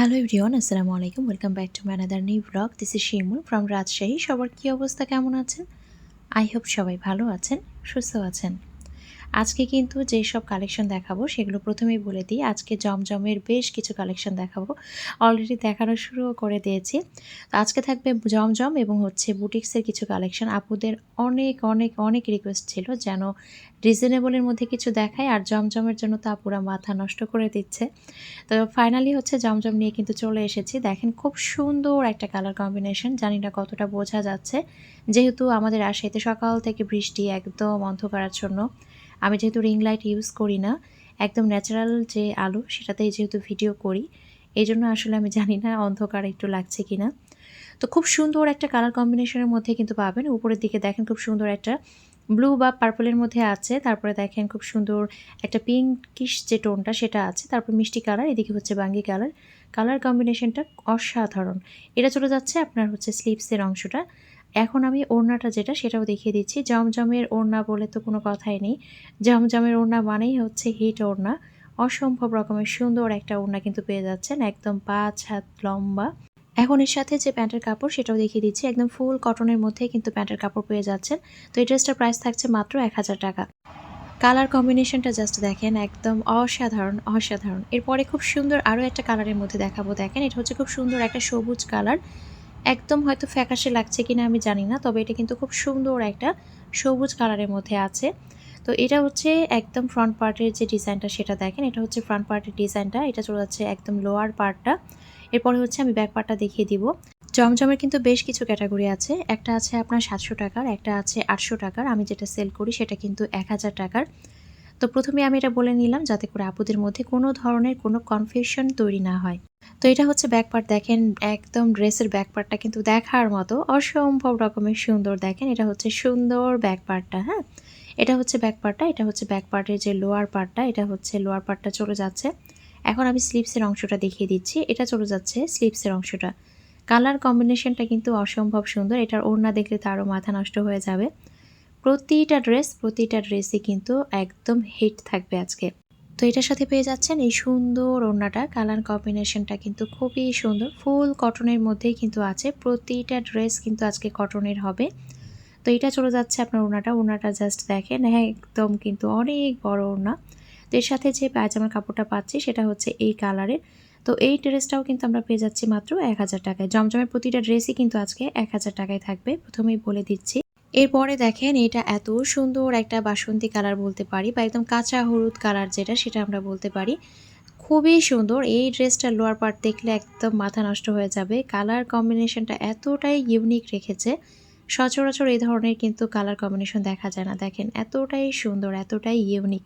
Hello everyone আসসালামু আলাইকুম welcome back to another new blog this is Shimul from Rajshahi সবার কী অবস্থা? কেমন আছেন? আই হোপ সবাই ভালো আছেন, সুস্থ আছেন। আজকে কিন্তু যেই সব কালেকশন দেখাবো, সেগুলো প্রথমেই বলে দিই। আজকে জমজমের বেশ কিছু কালেকশন দেখাবো। অলরেডি দেখানো শুরুও করে দিয়েছি। তো আজকে থাকবে জমজম এবং হচ্ছে বুটিক্সের কিছু কালেকশন আপুদের অনেক অনেক অনেক রিকোয়েস্ট ছিল যেন রিজনেবলের মধ্যে কিছু দেখায় আর জমজমের জন্য তো আপুরা মাথা নষ্ট করে দিচ্ছে। তো ফাইনালি হচ্ছে জমজম নিয়ে কিন্তু চলে এসেছি। দেখেন খুব সুন্দর একটা কালার কম্বিনেশন জানি না কতটা বোঝা যাচ্ছে। যেহেতু আমাদের রাজশাহীতে সকাল থেকে বৃষ্টি একদম অন্ধকারাচ্ছন্ন আমি যেহেতু রিং লাইট ইউজ করি না, একদম ন্যাচারাল যে আলো সেটাতেই যেহেতু ভিডিও করি, এই জন্য আসলে আমি জানি না অন্ধকার একটু লাগছে কি না তো খুব সুন্দর একটা কালার কম্বিনেশনের মধ্যে কিন্তু পাবেন। উপরের দিকে দেখেন খুব সুন্দর একটা ব্লু বা পার্পলের মধ্যে আছে, তারপরে দেখেন খুব সুন্দর একটা পিঙ্কিশ যে টোনটা সেটা আছে, তারপর মিষ্টি কালার এদিকে হচ্ছে বাঙ্গি কালার কালার কম্বিনেশনটা অসাধারণ। এটা চলে যাচ্ছে আপনার হচ্ছে স্লিপসের অংশটা। এখন আমি ওড়নাটা যেটা, সেটাও দেখিয়ে দিচ্ছি। জমজমের ওড়না বলে তো কোনো কথাই নেই। জমজমের ওড়না মানেই হচ্ছে হিট ওড়না। অসম্ভব রকমের সুন্দর একটা ওড়না কিন্তু পেয়ে যাচ্ছেন, একদম পাঁচ হাত লম্বা। এখন এর সাথে যে প্যান্টের কাপড়, সেটাও দেখিয়ে দিচ্ছি। একদম ফুল কটনের মধ্যে কিন্তু প্যান্টের কাপড় পেয়ে যাচ্ছেন। তো এই ড্রেসটার প্রাইস থাকছে মাত্র এক হাজার টাকা। কালার কম্বিনেশনটা জাস্ট দেখেন, একদম অসাধারণ অসাধারণ। এরপরে খুব সুন্দর আরও একটা কালারের মধ্যে দেখাবো। দেখেন, এটা হচ্ছে খুব সুন্দর একটা সবুজ কালার। একদম হয়তো ফ্যাকাশে লাগছে কিনা আমি জানি না, তবে এটা কিন্তু খুব সুন্দর একটা সবুজ কালারের মধ্যে আছে। তো এটা হচ্ছে একদম ফ্রন্ট পার্টের যে ডিজাইনটা সেটা দেখেন, এটা হচ্ছে ফ্রন্ট পার্টের ডিজাইনটা এটা চলে যাচ্ছে একদম লোয়ার পার্টটা এরপরে হচ্ছে আমি ব্যাক পার্টটা দেখিয়ে দিব। জমজমের কিন্তু বেশ কিছু ক্যাটাগরি আছে, একটা আছে আপনার সাতশো টাকার, একটা আছে আটশো টাকার, আমি যেটা সেল করি সেটা কিন্তু এক হাজার টাকার। তো প্রথমে আমি এটা বলে নিলাম যাতে করে আপুদের মধ্যে কোনো ধরনের কোনো কনফিউশন তৈরি না হয়। তো এটা হচ্ছে ব্যাক পার্ট দেখেন একদম ড্রেসের ব্যাক পার্টটা কিন্তু দেখার মতো অসম্ভব রকমের সুন্দর, দেখেন এটা হচ্ছে সুন্দর ব্যাক পার্টটা হ্যাঁ? এটা হচ্ছে ব্যাক পার্টটা এটা হচ্ছে ব্যাক পার্টের যে লোয়ার পার্টটা এটা হচ্ছে লোয়ার পার্টটা চলে যাচ্ছে। এখন আমি স্লিপসের অংশটা দেখিয়ে দিচ্ছি, এটা চলে যাচ্ছে স্লিপসের অংশটা। কালার কম্বিনেশনটা কিন্তু অসম্ভব সুন্দর, এটার ওড়না দেখলে তারও মাথা নষ্ট হয়ে যাবে। প্রতিটা ড্রেস প্রতিটা ড্রেসই কিন্তু একদম হিট থাকবে আজকে। তো এটার সাথে পেয়ে যাচ্ছেন এই সুন্দর ওড়নাটা, কালার কম্বিনেশনটা কিন্তু খুবই সুন্দর। ফুল কটনের মধ্যেই কিন্তু আছে, প্রতিটা ড্রেস কিন্তু আজকে কটনের হবে। তো এটা চলে যাচ্ছে আপনার ওড়নাটা ওড়নাটা জাস্ট দেখেন হ্যাঁ একদম কিন্তু অনেক বড় ওড়না। তো এর সাথে যে পায়জামার কাপড়টা পাচ্ছি সেটা হচ্ছে এই কালারের। তো এই ড্রেসটাও কিন্তু আমরা পেয়ে যাচ্ছি মাত্র এক হাজার টাকায়। জমজমের প্রতিটা ড্রেসই কিন্তু আজকে এক হাজার টাকায় থাকবে, প্রথমেই বলে দিচ্ছি। এরপরে দেখেন এটা এত সুন্দর একটা বাসন্তী কালার বলতে পারি বা একদম কাঁচা হলুদ কালার যেটা, সেটা আমরা বলতে পারি। খুবই সুন্দর। এই ড্রেসটার লোয়ার পার্ট দেখলে একদম মাথা নষ্ট হয়ে যাবে। কালার কম্বিনেশনটা এতটাই ইউনিক রেখেছে। সচরাচর এই ধরনের কিন্তু কালার কম্বিনেশন দেখা যায় না। দেখেন এতটাই সুন্দর, এতটাই ইউনিক।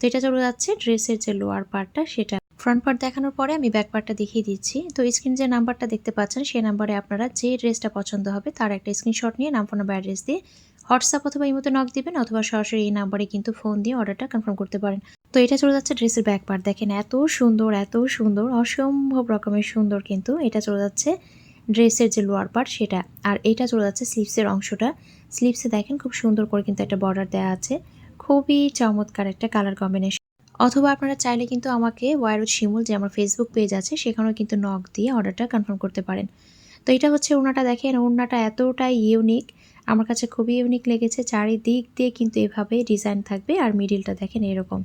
তো এটা চলে যাচ্ছে ড্রেসের যে লোয়ার পার্টটা, সেটা ফ্রন্ট পার্ট দেখানোর পরে আমি ব্যাক পার্টটা দেখিয়ে দিচ্ছি। তো স্ক্রিন যে নাম্বারটা দেখতে পাচ্ছেন, সেই নাম্বারে আপনারা যে ড্রেসটা পছন্দ হবে, তার একটা স্ক্রিনশট নিয়ে নাম ফোন নাম্বার অ্যাড্রেস দিয়ে হোয়াটসঅ্যাপ অথবা ইমোতে নক দিবেন অথবা সরাসরি এই নাম্বারে কিন্তু ফোন দিয়ে অর্ডারটা কনফার্ম করতে পারেন। তো এটা চলে যাচ্ছে ড্রেসের ব্যাক পার্ট দেখেন এত সুন্দর এত সুন্দর, অসম্ভব রকমের সুন্দর কিন্তু এটা চলে যাচ্ছে ড্রেসের যে লোয়ার পার্ট সেটা। আর এটা চলে যাচ্ছে স্লিপসের অংশটা। স্লিপসে দেখেন খুব সুন্দর করে কিন্তু একটা বর্ডার দেওয়া আছে। খুবই চমৎকার একটা কালার কম্বিনেশন অথবা আপনারা চাইলে কিন্তু আমাকে ওয়ারুদ শিমুল, যে আমার ফেসবুক পেজ আছে, সেখানেও কিন্তু নক দিয়ে অর্ডারটা কনফার্ম করতে পারেন। তো এটা হচ্ছে ওনাটা দেখেন ওনাটা এতটাই ইউনিক আমার কাছে খুবই ইউনিক লেগেছে। চারিদিক দিয়ে কিন্তু এভাবে ডিজাইন থাকবে আর মিডিলটা দেখেন এরকম।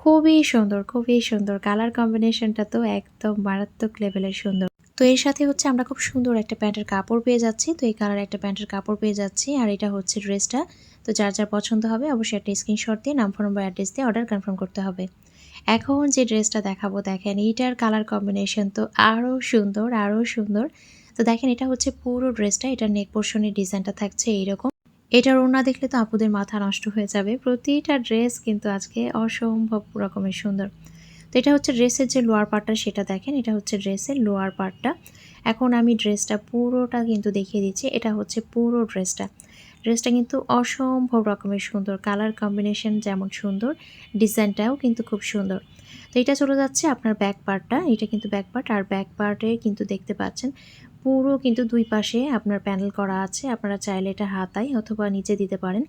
খুবই সুন্দর খুবই সুন্দর। কালার কম্বিনেশনটা তো একদম মারাত্মক লেভেলের সুন্দর। তো এর সাথে হচ্ছে আমরা খুব সুন্দর একটা প্যান্টের কাপড় পেয়ে যাচ্ছি। তো এই কালার একটা প্যান্টের কাপড় পেয়ে যাচ্ছি আর এটা হচ্ছে ড্রেসটা। তো যার যার পছন্দ হবে অবশ্যই একটা স্ক্রিনশট দিয়ে নাম ফোন নম্বর অ্যাড্রেস দিয়ে অর্ডার কনফার্ম করতে হবে। এখন যে ড্রেসটা দেখাবো, দেখেন এইটার কালার কম্বিনেশন তো আরও সুন্দর আরও সুন্দর। তো দেখেন এটা হচ্ছে পুরো ড্রেসটা, এটার নেক পোর্শনের ডিজাইনটা থাকছে এইরকম। এটার ওড়না দেখলে তো আপুদের মাথা নষ্ট হয়ে যাবে। প্রতিটা ড্রেস কিন্তু আজকে অসম্ভব রকমের সুন্দর। তো এটা হচ্ছে ড্রেসের যে লোয়ার পার্টটা সেটা দেখেন, এটা হচ্ছে ড্রেসের লোয়ার পার্টটা এখন আমি ড্রেসটা পুরোটা কিন্তু দেখিয়ে দিচ্ছি, এটা হচ্ছে পুরো ড্রেসটা ড্রেসটা কিন্তু অসম্ভব রকমের সুন্দর কালার কম্বিনেশন যেমন সুন্দর ডিজাইনটাও কিন্তু খুব সুন্দর। তো এটা চলে যাচ্ছে আপনার ব্যাক পার্টটা এটা কিন্তু ব্যাক পার্ট আর ব্যাক পার্টে কিন্তু দেখতে পাচ্ছেন, পুরো কিন্তু দুই পাশে আপনার প্যানেল করা আছে, আপনারা চাইলে এটা হাতায় অথবা নিচে দিতে পারেন।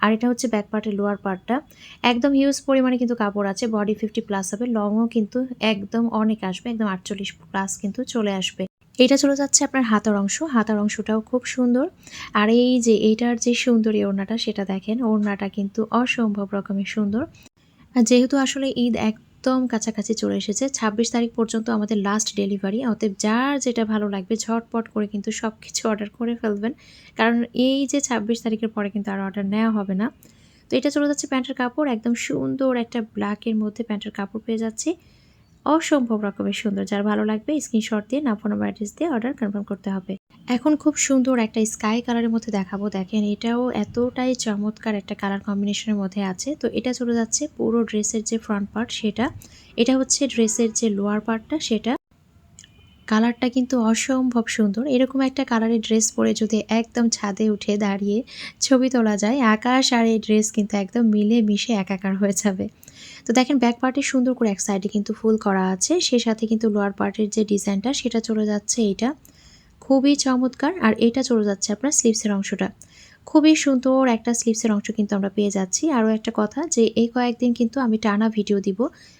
আর এটা হচ্ছে ব্যাক পার্টের লোয়ার পার্টটা একদম হিউজ পরিমাণে কিন্তু কাপড় আছে বডি ফিফটি প্লাস হবে লংও কিন্তু একদম অনেক আসবে, একদম আটচল্লিশ প্লাস কিন্তু চলে আসবে। এটা চলে যাচ্ছে আপনার হাতার অংশ, হাতার অংশটাও খুব সুন্দর। আর এই যে এইটার যে সুন্দরী ওড়নাটা, সেটা দেখেন, ওড়নাটা কিন্তু অসম্ভব রকমের সুন্দর। যেহেতু আসলে ঈদ একদম কাছাকাছি চলে এসেছে। ছাব্বিশ তারিখ পর্যন্ত আমাদের লাস্ট ডেলিভারি অতএব যার যেটা ভালো লাগবে ঝটপট করে কিন্তু সব কিছু অর্ডার করে ফেলবেন। কারণ এই যে ছাব্বিশ তারিখের পরে কিন্তু আর অর্ডার নেওয়া হবে না। তো এটা চলে যাচ্ছে প্যান্টের কাপড়। একদম সুন্দর একটা ব্ল্যাকের মধ্যে প্যান্টের কাপড় পেয়ে যাচ্ছি। অসম্ভব রকমের সুন্দর, যার ভালো লাগবে স্ক্রিনশট দিয়ে নাম ফোন অ্যাড্রেস দিয়ে অর্ডার কনফার্ম করতে হবে। এখন খুব সুন্দর একটা স্কাই কালারের মধ্যে দেখাবো। দেখেন, এটাও এতটাই চমৎকার একটা কালার কম্বিনেশনের মধ্যে আছে। তো এটা চলে যাচ্ছে পুরো ড্রেসের যে ফ্রন্ট পার্ট সেটা। এটা হচ্ছে ড্রেসের যে লোয়ার পার্টটা সেটা। কালারটা কিন্তু অসম্ভব সুন্দর। এরকম একটা কালারের ড্রেস পরে যদি একদম ছাদে উঠে দাঁড়িয়ে ছবি তোলা যায়, আকাশ আর এই ড্রেস কিন্তু একদম মিলে মিশে একাকার হয়ে যাবে। তো দেখেন ব্যাক পার্টে সুন্দর করে এক সাইডে কিন্তু ফুল করা আছে, সে সাথে কিন্তু লোয়ার পার্টের যে ডিজাইনটা সেটা চলে যাচ্ছে এটা খুবই চমৎকার, আর এটা চলে যাচ্ছে আপনার স্লিভসের অংশটা। খুবই সুন্দর একটা স্লিভসের অংশ কিন্তু আমরা পেয়ে যাচ্ছি। আরও একটা কথা যে, এই কয়েকদিন কিন্তু আমি টানা ভিডিও দিব।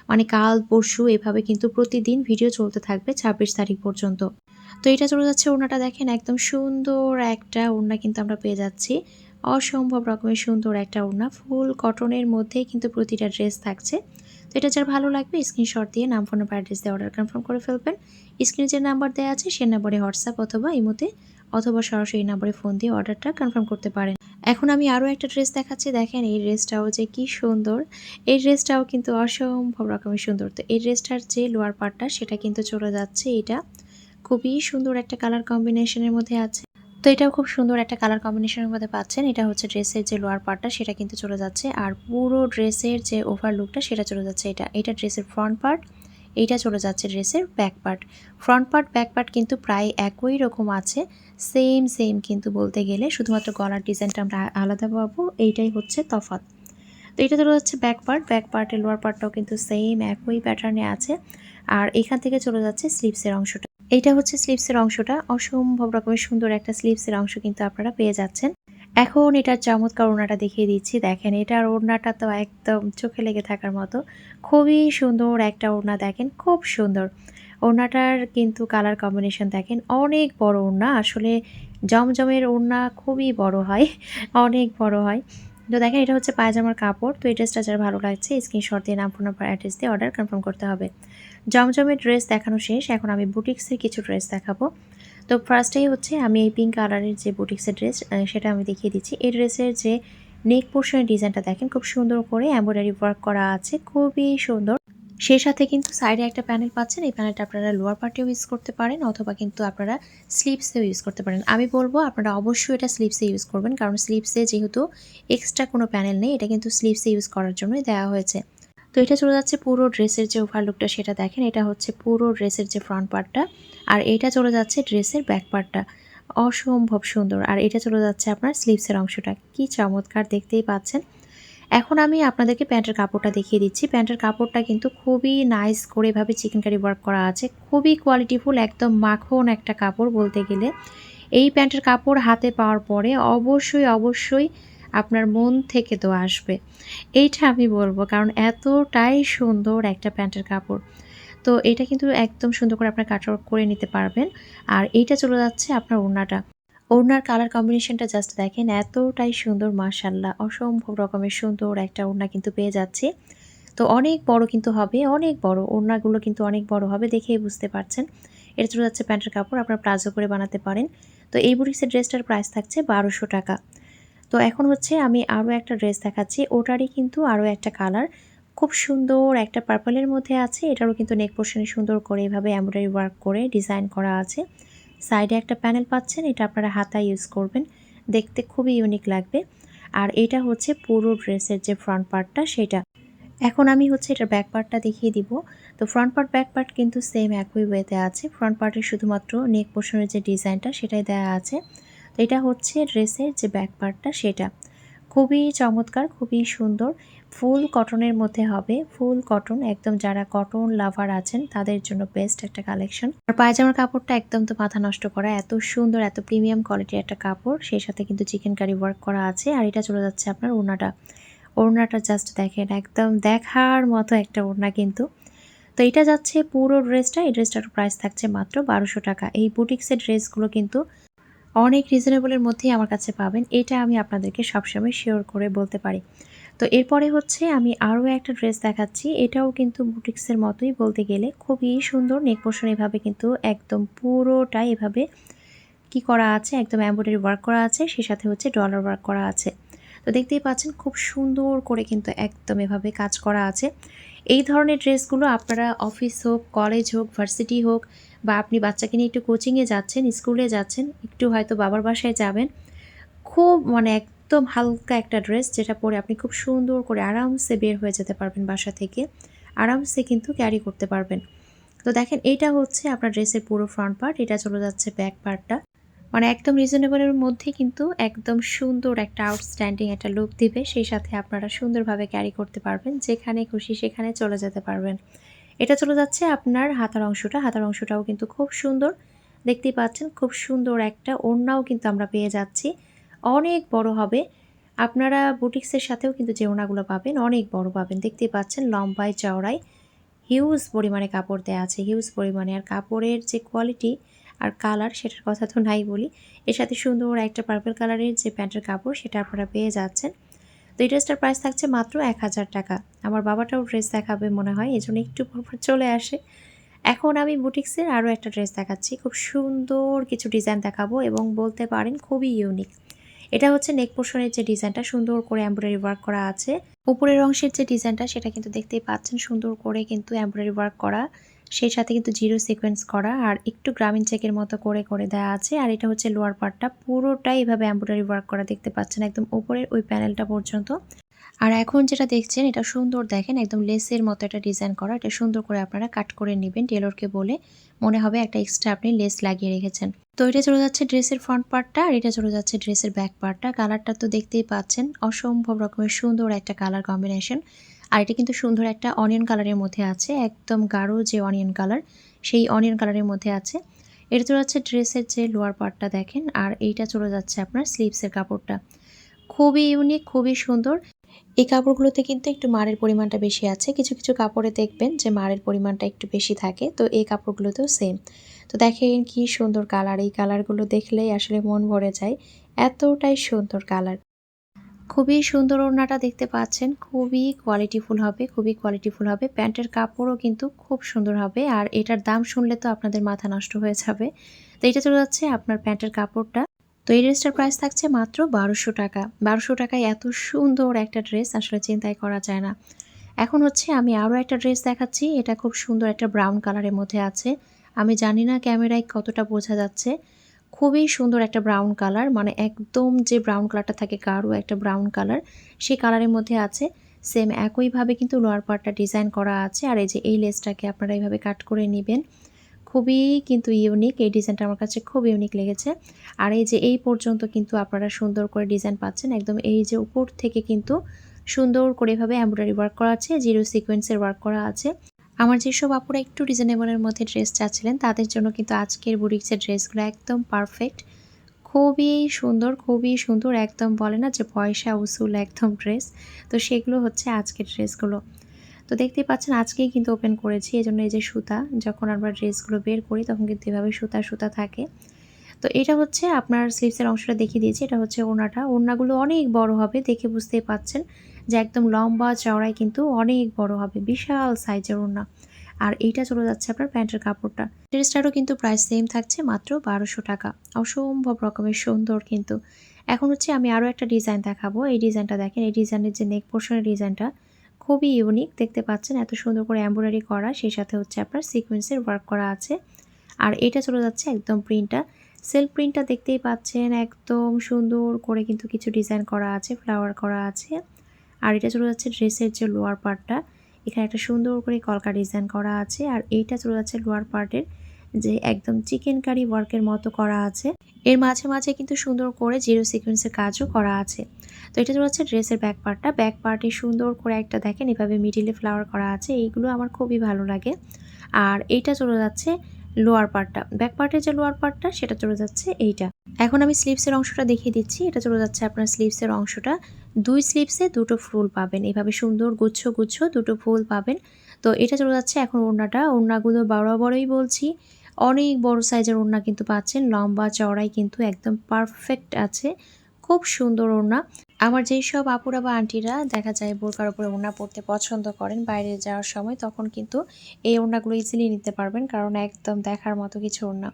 মানে কাল, পরশু এভাবে কিন্তু প্রতিদিন ভিডিও চলতে থাকবে ছাব্বিশ তারিখ পর্যন্ত। তো এটা চলে যাচ্ছে ওড়নাটা দেখেন একদম সুন্দর একটা ওড়না কিন্তু আমরা পেয়ে যাচ্ছি। অসম্ভব রকমের সুন্দর একটা ওড়না। ফুল কটনের মধ্যেই কিন্তু প্রতিটা ড্রেস থাকছে। তো এটা যার ভালো লাগবে, স্ক্রিনশট দিয়ে নাম, ফোন নাম্বার, অ্যাড্রেস দিয়ে অর্ডার কনফার্ম করে ফেলবেন। স্ক্রিনে যে নাম্বার দেওয়া আছে, সে নাম্বারে হোয়াটসঅ্যাপ অথবা ইমোতে অথবা সরাসরি নাম্বারে ফোন দিয়ে অর্ডারটা কনফার্ম করতে পারেন। এখন আমি আরও একটা ড্রেস দেখাচ্ছি। দেখেন, এই ড্রেসটাও যে কি সুন্দর। এই ড্রেসটাও কিন্তু অসম্ভব রকমের সুন্দর। তো এই ড্রেসটার যে লোয়ার পার্টটা সেটা কিন্তু চলে যাচ্ছে। এটা খুবই সুন্দর একটা কালার কম্বিনেশনের মধ্যে আছে। তো এটাও খুব সুন্দর একটা কালার কম্বিনেশনের মধ্যে পাচ্ছেন। এটা হচ্ছে ড্রেসের যে লোয়ার পার্টটা সেটা কিন্তু চলে যাচ্ছে। আর পুরো ড্রেসের যে ওভার লুকটা সেটা চলে যাচ্ছে এটা। এটা ড্রেসের ফ্রন্ট পার্ট এইটা চলে যাচ্ছে ড্রেসের back part front part back part কিন্তু প্রায় একই রকম আছে। সেম সেম কিন্তু বলতে গেলে শুধুমাত্র গলার ডিজাইনটা আমরা আলাদা পাবো। এইটাই হচ্ছে তফাৎ। তো এটা চলে যাচ্ছে ব্যাক পার্ট ব্যাক পার্টের লোয়ার পার্টটাও কিন্তু সেম একই প্যাটার্নে আছে। আর এখান থেকে চলে যাচ্ছে স্লিপসের অংশটা। এইটা হচ্ছে স্লিপসের অংশটা। অসম্ভব রকমের সুন্দর একটা স্লিপসের অংশ কিন্তু আপনারা পেয়ে যাচ্ছেন। এখন এটার চমৎকার ওড়নাটা দেখিয়ে দিচ্ছি। দেখেন, এটার ওড়নাটা তো একদম চোখে লেগে থাকার মতো। খুবই সুন্দর একটা ওড়না দেখেন, খুব সুন্দর। ওড়নাটার কিন্তু কালার কম্বিনেশন দেখেন, অনেক বড় ওড়না। আসলে জমজমের ওড়না খুবই বড় হয়, অনেক বড় হয়। তো দেখেন, এটা হচ্ছে পায়জামার কাপড়। তো এই ড্রেসটা যার ভালো লাগছে স্ক্রিনশট দিয়ে নাম ফোন নাম্বার অ্যাড্রেস দিয়ে অর্ডার কনফার্ম করতে হবে। জমজমের ড্রেস দেখানো শেষ। এখন আমি বুটিক্সের কিছু ড্রেস দেখাবো। তো ফার্স্টেই হচ্ছে আমি এই পিঙ্ক কালারের যে বুটিক্সের ড্রেস সেটা আমি দেখিয়ে দিচ্ছি। এই ড্রেসের যে নেক পোর্শনের ডিজাইনটা দেখেন, খুব সুন্দর করে এম্ব্রয়ডারি ওয়ার্ক করা আছে। খুবই সুন্দর। সেই সাথে কিন্তু সাইডে একটা প্যানেল পাচ্ছেন। এই প্যানেলটা আপনারা লোয়ার পার্টেও ইউজ করতে পারেন অথবা কিন্তু আপনারা স্লিপসেও ইউজ করতে পারেন। আমি বলব আপনারা অবশ্যই এটা স্লিপসে ইউজ করবেন, কারণ স্লিপসে যেহেতু এক্সট্রা কোনো প্যানেল নেই, এটা কিন্তু স্লিপসে ইউজ করার জন্যই দেওয়া হয়েছে। তো এটা চলে যাচ্ছে পুরো ড্রেসের যে ওভারলুকটা সেটা দেখেন, এটা হচ্ছে পুরো ড্রেসের যে ফ্রন্ট পার্টটা আর এটা চলে যাচ্ছে ড্রেসের ব্যাক পার্টটা অসম্ভব সুন্দর। আর এটা চলে যাচ্ছে আপনার স্লিভসের অংশটা। কি চমৎকার দেখতেই পাচ্ছেন। এখন আমি আপনাদেরকে প্যান্টের কাপড়টা দেখিয়ে দিচ্ছি। প্যান্টের কাপড়টা কিন্তু খুবই নাইস করে এভাবে চিকেন কারি ওয়ার্ক করা আছে। খুবই কোয়ালিটিফুল একদম মাখন একটা কাপড় বলতে গেলে। এই প্যান্টের কাপড় হাতে পাওয়ার পরে অবশ্যই অবশ্যই আপনার মন থেকে তো আসবে। এইটা আমি বলব, কারণ এতটাই সুন্দর একটা প্যান্টের কাপড়। তো এটা কিন্তু একদম সুন্দর করে আপনার কাট করে নিতে পারবেন। আর এইটা চলে যাচ্ছে আপনার ওড়নাটা। ওড়নার কালার কম্বিনেশনটা জাস্ট দেখেন, এতটাই সুন্দর মার্শাল্লাহ অসম্ভব রকমের সুন্দর একটা ওড়না কিন্তু পেয়ে যাচ্ছে। তো অনেক বড় কিন্তু হবে, অনেক বড়। ওড়নাগুলো কিন্তু অনেক বড় হবে দেখেই বুঝতে পারছেন। এটা চলে যাচ্ছে প্যান্টের কাপড়, আপনারা প্লাজো করে বানাতে পারেন। তো এই বুটিক্সের ড্রেসটার প্রাইস থাকছে বারোশো টাকা। তো এখন হচ্ছে আমি আরও একটা ড্রেস দেখাচ্ছি, ওটারই কিন্তু আরও একটা কালার খুব সুন্দর একটা পার্পলের মধ্যে আছে, এটারও কিন্তু নেক পোর্শনে সুন্দর করে এভাবে এমব্রয়ডারি ওয়ার্ক করে ডিজাইন করা আছে। সাইডে একটা প্যানেল পাচ্ছেন, এটা আপনারা হাতা ইউজ করবেন। দেখতে খুবই ইউনিক লাগবে। আর এটা হচ্ছে পুরো ড্রেসের যে ফ্রন্ট পার্টটা, সেটা। এখন আমি হচ্ছে এটার ব্যাক পার্টটা দেখিয়ে দিব। তো ফ্রন্ট পার্ট, ব্যাক পার্ট কিন্তু সেম একই ওয়েতে আছে। ফ্রন্ট পার্টের শুধুমাত্র নেক পোর্শনের যে ডিজাইনটা, সেটাই দেওয়া আছে। তো এটা হচ্ছে ড্রেসের যে ব্যাক পার্টটা, সেটা। খুবই চমৎকার, খুবই সুন্দর। ফুল কটনের মধ্যে হবে। ফুল কটন, একদম যারা কটন লাভার আছেন, তাদের জন্য বেস্ট একটা কালেকশন আর পায়জামার কাপড়টা একদম তো মাথা নষ্ট করা, এত সুন্দর, এত প্রিমিয়াম কোয়ালিটির একটা কাপড়। সেই সাথে কিন্তু চিকেন কারি ওয়ার্ক করা আছে। আর এটা চলে যাচ্ছে আপনার ওড়নাটা। ওড়নাটা জাস্ট দেখেন, একদম দেখার মতো একটা ওড়না কিন্তু। তো এটা যাচ্ছে পুরো ড্রেসটা এই ড্রেসটার প্রাইস থাকছে মাত্র বারোশো টাকা। এই বুটিক্সের ড্রেসগুলো কিন্তু অনেক রিজনেবলের মধ্যেই আমার কাছে পাবেন। এটা আমি আপনাদেরকে সবসময় শিওর করে বলতে পারি। তো এরপরে হচ্ছে আমি আরও একটা ড্রেস দেখাচ্ছি। এটাও কিন্তু বুটিক্সের মতোই বলতে গেলে খুবই সুন্দর। নেক পোষণ এভাবে কিন্তু একদম পুরোটাই এভাবে কি করা আছে, একদম এম্ব্রয়ডারি ওয়ার্ক করা আছে, সে সাথে হচ্ছে ডলার ওয়ার্ক করা আছে। তো দেখতেই পাচ্ছেন খুব সুন্দর করে কিন্তু একদম এভাবে কাজ করা আছে। এই ধরনের ড্রেসগুলো আপনারা অফিস হোক, কলেজ হোক, ভার্সিটি হোক বা আপনি বাচ্চাকে নিয়ে একটু কোচিংয়ে যাচ্ছেন স্কুলে যাচ্ছেন, একটু হয়তো বাবার বাসায় যাবেন, খুব মানে একদম হালকা একটা ড্রেস যেটা পরে আপনি খুব সুন্দর করে আরামসে বের হয়ে যেতে পারবেন বাসা থেকে। আরামসে কিন্তু ক্যারি করতে পারবেন। তো দেখেন এইটা হচ্ছে আপনার ড্রেসের পুরো ফ্রন্ট পার্ট এটা চলে যাচ্ছে ব্যাক পার্টটা মানে একদম রিজনেবলের মধ্যে কিন্তু একদম সুন্দর একটা আউটস্ট্যান্ডিং একটা লুক দিবে, সেই সাথে আপনারা সুন্দরভাবে ক্যারি করতে পারবেন, যেখানে খুশি সেখানে চলে যেতে পারবেন। এটা চলে যাচ্ছে আপনার হাতার অংশটা, হাতার অংশটাও কিন্তু খুব সুন্দর। দেখতেই পাচ্ছেন, খুব সুন্দর একটা ওড়নাও কিন্তু আমরা পেয়ে যাচ্ছি। অনেক বড় হবে। আপনারা বুটিক্সের সাথেও কিন্তু যে ওড়নাগুলো পাবেন, অনেক বড় পাবেন। দেখতেই পাচ্ছেন লম্বায়, চওড়ায়। হিউজ পরিমাণে কাপড় দেওয়া আছে, হিউজ পরিমাণে। আর কাপড়ের যে কোয়ালিটি আর কালার সেটার কথা তো নাই বলি। এর সাথে সুন্দর একটা পার্পল কালারের যে প্যান্টের কাপড়, সেটা আপনারা পেয়ে যাচ্ছেন। তো এই ড্রেসটার প্রাইস থাকছে মাত্র এক হাজার টাকা। আমার বাবাটাও ড্রেস দেখাবে মনে হয় এই জন্য একটু চলে আসে। এখন আমি বুটিক্সের আরও একটা ড্রেস দেখাচ্ছি। খুব সুন্দর কিছু ডিজাইন দেখাবো এবং বলতে পারেন খুবই ইউনিক এটা হচ্ছে নেক পোর্শনের যে ডিজাইনটা সুন্দর করে এমব্রয়ডারি ওয়ার্ক করা আছে। উপরের অংশের যে ডিজাইনটা সেটা কিন্তু দেখতেই পাচ্ছেন, সুন্দর করে কিন্তু এমব্রয়ডারি ওয়ার্ক করা। সেই সাথে কিন্তু জিরো সিকোয়েন্স করা, আর একটু গ্রামীণ চেকের মতো করে করে দেওয়া আছে। আর এটা হচ্ছে লোয়ার পার্টটা পুরোটাই এভাবে এমব্রয়ডারি ওয়ার্ক করা, দেখতে পাচ্ছেন একদম উপরের ওই প্যানেলটা পর্যন্ত। আর এখন যেটা দেখছেন, এটা সুন্দর দেখেন, একদম লেসের মতো একটা ডিজাইন করা। এটা সুন্দর করে আপনারা কাট করে নেবেন টেলরকে বলে। মনে হবে একটা এক্সট্রা আপনি লেস লাগিয়ে রেখেছেন। তো এটা চলে যাচ্ছে ড্রেসের ফ্রন্ট পার্টটা আর এটা চলে যাচ্ছে ড্রেসের ব্যাক পার্টটা কালারটা তো দেখতেই পাচ্ছেন, অসম্ভব রকমের সুন্দর একটা কালার কম্বিনেশন আর এটা কিন্তু সুন্দর একটা অনিয়ন কালারের মধ্যে আছে, একদম গাঢ় যে অনিয়ন কালার সেই অনিয়ন কালারের মধ্যে আছে। এটা চলে যাচ্ছে ড্রেসের যে লোয়ার পার্টটা দেখেন, আর এইটা চলে যাচ্ছে আপনার স্লিভসের কাপড়টা। খুবই ইউনিক খুবই সুন্দর। এই কাপড়গুলোতে কিন্তু একটু মারের পরিমাণটা বেশি আছে। কিছু কিছু কাপড়ে দেখবেন যে মারের পরিমাণটা একটু বেশি থাকে। তো এই কাপড়গুলোতেও সেম তো দেখেন কি সুন্দর কালার এই কালারগুলো দেখলেই আসলে মন ভরে যায়। এতটাই সুন্দর কালার খুবই সুন্দর ওড়নাটা দেখতে পাচ্ছেন। খুবই কোয়ালিটিফুল হবে, খুবই কোয়ালিটিফুল হবে। প্যান্টের কাপড়ও কিন্তু খুব সুন্দর হবে। আর এটার দাম শুনলে তো আপনাদের মাথা নষ্ট হয়ে যাবে। তো এটা চলে যাচ্ছে আপনার প্যান্টের কাপড়টা। তো এই ড্রেসটার প্রাইস থাকছে মাত্র বারোশো টাকা। বারোশো টাকায় এত সুন্দর একটা ড্রেস আসলে চিন্তাই করা যায় না। এখন হচ্ছে আমি আরও একটা ড্রেস দেখাচ্ছি, এটা খুব সুন্দর একটা ব্রাউন কালারের মধ্যে আছে। আমি জানি না ক্যামেরায় কতটা বোঝা যাচ্ছে। খুবই সুন্দর একটা ব্রাউন কালার মানে একদম যে ব্রাউন কালারটা থাকে গাঢ় একটা ব্রাউন কালার সেই কালারের মধ্যে আছে। সেম একইভাবে কিন্তু লোয়ার পার্টটা ডিজাইন করা আছে, আর এই যে এই লেসটাকে আপনারা এইভাবে কাট করে নেবেন। খুবই কিন্তু ইউনিক এই ডিজাইনটা আমার কাছে খুব ইউনিক লেগেছে। আর এই যে এই পর্যন্ত কিন্তু আপনারা সুন্দর করে ডিজাইন পাচ্ছেন, একদম এই যে উপর থেকে কিন্তু সুন্দর করে এভাবে এমব্রয়ডারি ওয়ার্ক করা আছে জিরো সিকোয়েন্সের ওয়ার্ক করা আছে। আমার যেসব আপুরা একটু রিজনেবলের মধ্যে ড্রেস চাচ্ছিলেন, তাদের জন্য কিন্তু আজকের বুটিক্সের ড্রেসগুলো একদম পারফেক্ট খুবই সুন্দর খুবই সুন্দর, একদম বলে না যে পয়সা উসুল একদম ড্রেস তো সেগুলো হচ্ছে আজকের ড্রেসগুলো তো দেখতেই পাচ্ছেন, আজকেই কিন্তু ওপেন করেছি। এই জন্য এই যে সুতা, যখন আমরা ড্রেসগুলো বের করি, তখন কিন্তু এভাবে সুতা সুতা থাকে। তো এটা হচ্ছে আপনার স্লিভসের অংশটা দেখিয়ে দিয়েছি। এটা হচ্ছে ওনাটা ওনাগুলো অনেক বড় হবে, দেখে বুঝতেই পাচ্ছেন যে একদম লম্বা চওড়ায় কিন্তু অনেক বড় হবে, বিশাল সাইজের ওড়না। আর এইটা চলে যাচ্ছে আপনার প্যান্টের কাপড়টা। ড্রেসটারও কিন্তু প্রাইস সেম থাকছে, মাত্র বারোশো টাকা। অসম্ভব রকমের সুন্দর কিন্তু। এখন হচ্ছে আমি আরও একটা ডিজাইন দেখাবো। এই ডিজাইনটা দেখেন, এই ডিজাইনের যে নেক পোর্শনের ডিজাইনটা খুবই ইউনিক দেখতে পাচ্ছেন এত সুন্দর করে এম্ব্রয়ডারি করা, সেই সাথে হচ্ছে আপনার সিকোয়েন্সের ওয়ার্ক করা আছে। আর এটা চলে যাচ্ছে একদম প্রিন্টটা সেলফ প্রিন্টটা দেখতেই পাচ্ছেন, একদম সুন্দর করে কিন্তু কিছু ডিজাইন করা আছে ফ্লাওয়ার করা আছে। আর এটা চলে যাচ্ছে ড্রেসের যে লোয়ার পার্টটা এখানে একটা সুন্দর করে কলকা ডিজাইন করা আছে। আর এইটা চলে যাচ্ছে লোয়ার পার্টের যে একদম চিকেন কারি ওয়ার্কের মতো করা আছে। এর মাঝে মাঝে কিন্তু সুন্দর করে জিরো সিকোয়েন্সের কাজও করা আছে। তো এটা হচ্ছে ড্রেসের ব্যাক পার্টটা ব্যাক পার্টে সুন্দর করে একটা দেখেন, এভাবে মিডিলে ফ্লাওয়ার করা আছে। এইগুলো আমার খুবই ভালো লাগে। আর এইটা চলে যাচ্ছে লোয়ার পার্টটা ব্যাক পার্টের যে লোয়ার পার্টটা সেটা চলে যাচ্ছে এইটা। এখন আমি স্লিভসের অংশটা দেখিয়ে দিচ্ছি। এটা চলে যাচ্ছে আপনার স্লিভসের অংশটা। দুই স্লিভসে দুটো ফুল পাবেন। এভাবে সুন্দর গুচ্ছ গুচ্ছ দুটো ফুল পাবেন। তো এটা চলে যাচ্ছে এখন ওড়নাটা। ওড়নাগুলো বড় বড়ই বলছি। অনেক বড় সাইজের ওড়না কিন্তু পাচ্ছেন। লম্বা চওড়াই কিন্তু একদম পারফেক্ট আছে। খুব সুন্দর ওড়না। আমার যেই সব আপুরা বা আন্টিরা দেখা যায় বোরকার উপরে ওড়না পরতে পছন্দ করেন, বাইরে যাওয়ার সময় তখন কিন্তু এই ওড়নাগুলো ইজিলি নিতে পারবেন, কারণ একদম দেখার মতো কিছু ওড়না।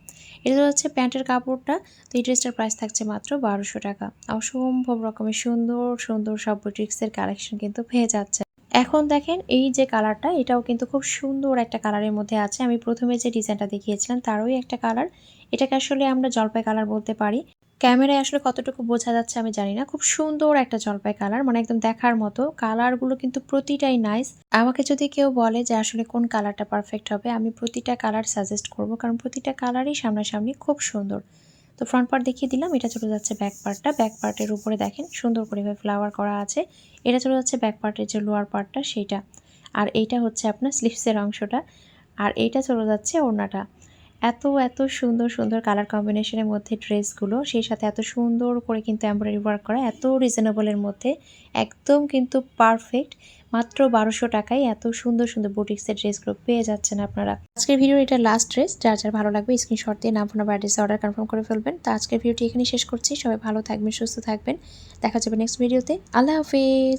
এটা হচ্ছে প্যান্টের কাপড়টা, তো এই ড্রেসটার প্রাইস থাকছে মাত্র বারোশো টাকা। অসম্ভব রকমের সুন্দর সুন্দর সব বুটিক্সের কালেকশন কিন্তু পেয়ে যাচ্ছে এখন দেখেন এই যে কালারটা এটাও কিন্তু খুব সুন্দর একটা কালারের মধ্যে আছে। আমি প্রথমে যে ডিজাইনটা দেখিয়েছিলাম, তারই একটা কালার এটাকে আসলে আমরা জলপাই কালার বলতে পারি। ক্যামেরায় আসলে কতটুকু বোঝা যাচ্ছে আমি জানি না। খুব সুন্দর একটা জলপাই কালার মানে একদম দেখার মতো। কালারগুলো কিন্তু প্রতিটাই নাইস আমাকে যদি কেউ বলে যে আসলে কোন কালারটা পারফেক্ট হবে, আমি প্রতিটা কালার সাজেস্ট করব। কারণ প্রতিটা কালারই সামনাসামনি খুব সুন্দর। তো ফ্রন্ট পার্ট দেখিয়ে দিলাম। এটা চলে যাচ্ছে ব্যাক পার্টটা ব্যাক পার্টের উপরে দেখেন, সুন্দর করে ফ্লাওয়ার করা আছে। এটা চলে যাচ্ছে ব্যাক পার্টের যে লোয়ার পার্টটা সেইটা। আর এইটা হচ্ছে আপনার স্লিভসের অংশটা। আর এইটা চলে যাচ্ছে ওড়নাটা। এত এত সুন্দর সুন্দর কালার কম্বিনেশনের মধ্যে ড্রেসগুলো সেই সাথে এত সুন্দর করে কিন্তু এমব্রয়ডারি ওয়ার্ক করা, এত রিজনেবলের মধ্যে। একদম কিন্তু পারফেক্ট মাত্র বারোশো টাকায় এত সুন্দর সুন্দর বুটিক্সের ড্রেসগুলো পেয়ে যাচ্ছেন আপনারা। আজকের ভিডিও এটা লাস্ট ড্রেস যার যার ভালো লাগবে স্ক্রিনশট দিয়ে নাম ফোন বা অর্ডার কনফার্ম করে ফেলবেন। তো আজকের ভিডিওটি এখানে শেষ করছি। সবাই ভালো থাকবেন, সুস্থ থাকবেন। দেখা যাবে নেক্সট ভিডিওতে আল্লাহ হাফিজ।